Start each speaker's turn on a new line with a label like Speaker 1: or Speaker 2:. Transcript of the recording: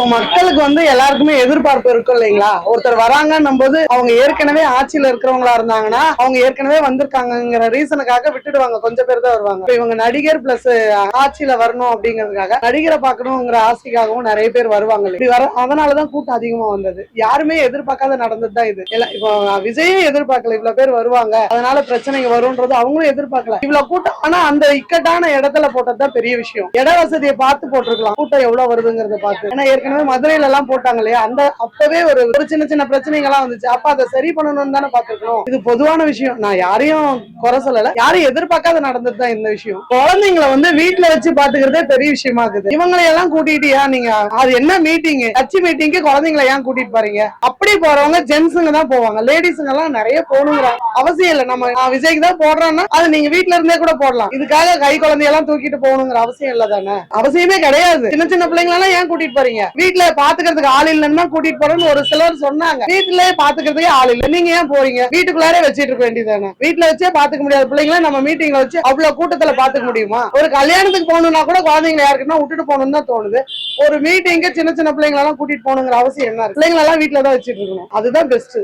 Speaker 1: இப்போ மக்களுக்கு வந்து எல்லாருக்குமே எதிர்பார்ப்பு இருக்கும் இல்லைங்களா? ஒருத்தர் வராங்கன்னும் போது அவங்க ஏற்கனவே ஆட்சியில இருக்கிறவங்களா இருந்தாங்கன்னா அவங்க ஏற்கனவே வந்திருக்காங்கிற ரீசனுக்காக விட்டுடுவாங்க. கொஞ்சம் பேர் தான் வருவாங்க. இவங்க நடிகர் பிளஸ் ஆட்சியில வரணும் அப்படிங்கிறதுக்காக நடிகரை பார்க்கணுங்கிற ஆசைக்காகவும் நிறைய பேர் வருவாங்க இப்படி வர அதனாலதான் கூட்டம் அதிகமா வந்தது. யாருமே எதிர்பார்க்காத நடந்தது தான் இது. எல்லாம் இப்போ விஜயும் எதிர்பார்க்கல. இவ்வளவு பேர் வருவாங்க. அதனால பிரச்சனைங்க வரும்ன்றது அவங்களும் எதிர்பார்க்கல. இவ்வளவு கூட்டம் ஆனா அந்த இக்கட்டான இடத்துல போட்டதுதான் பெரிய விஷயம். இட வசதியை பார்த்து போட்டிருக்கலாம். கூட்டம் எவ்வளவு வருதுங்கிறத பார்த்து. ஏன்னா ஏற்கனவே மதுரையில எல்லாம் போட்டாங்க இல்லையா? அந்த அப்பவே ஒரு ஒரு சின்ன சின்ன பிரச்சனைகள் எல்லாம் வந்துச்சு. அப்ப அதை சரி பண்ணணும்னு தானே பாத்துருக்கணும் இது பொதுவான விஷயம். நான் யாரையும் குறை சொல்லல. யாரும் எதிர்பார்க்காத நடந்தது தான் இந்த விஷயம். குழந்தைங்களை வந்து வீட்டுல வச்சு பாத்துக்கிறதே பெரிய விஷயமா இருக்குது. இவங்களை எல்லாம் கூட்டிட்டு ஏன் நீங்க? அது என்ன மீட்டிங் கட்சி மீட்டிங்க்கு குழந்தைங்களை ஏன் கூட்டிட்டு போறீங்க? அப்படி போறவங்க ஜென்ஸுங்க தான் போவாங்க. லேடிஸுங்க எல்லாம் நிறைய போகணுங்கிற அவசியம் இல்ல. நம்ம நான் விஜய்க்கு தான் போடுறோம்னா அது நீங்க வீட்டுல இருந்தே கூட போடலாம். இதுக்காக கை குழந்தையெல்லாம் தூக்கிட்டு போகணுங்கிற அவசியம் இல்ல தானே? அவசியமே கிடையாது. சின்ன சின்ன பிள்ளைங்களெல்லாம் ஏன் கூட்டிட்டு போறீங்க? வீட்டுல பாத்துக்கிறதுக்கு ஆள் இல்லைன்னா கூட்டிட்டு போறேன்னு ஒரு சிலர் சொன்னாங்க. வீட்டுல பாத்துக்கிறதுக்கே ஆள் இல்ல. நீங்க ஏன் போறீங்க? வீட்டுக்குள்ளாரே வச்சிட்டு இருக்க வேண்டியதானே வீட்ல வச்சே பாத்துக்க முடியாத. பிள்ளைங்கள நம்ம மீட்டிங்ல வச்சு அவ்வளவு கூட்டத்துல பாத்துக்க முடியுமா? ஒரு கல்யாணத்துக்கு போகணும்னா கூட குழந்தைங்களை யாருக்குன்னா விட்டுட்டு போகணும்னு தான் தோணுது. ஒரு மீட்டிங்க்கு சின்ன சின்ன பிள்ளைங்களெல்லாம் கூட்டிட்டு போகணுங்கிற அவசியம் என்ன பிள்ளைங்களெல்லாம் பிள்ளைங்கள எல்லாம் வீட்டுல தான் வச்சிட்டு இருக்கணும். அதுதான் பெஸ்ட்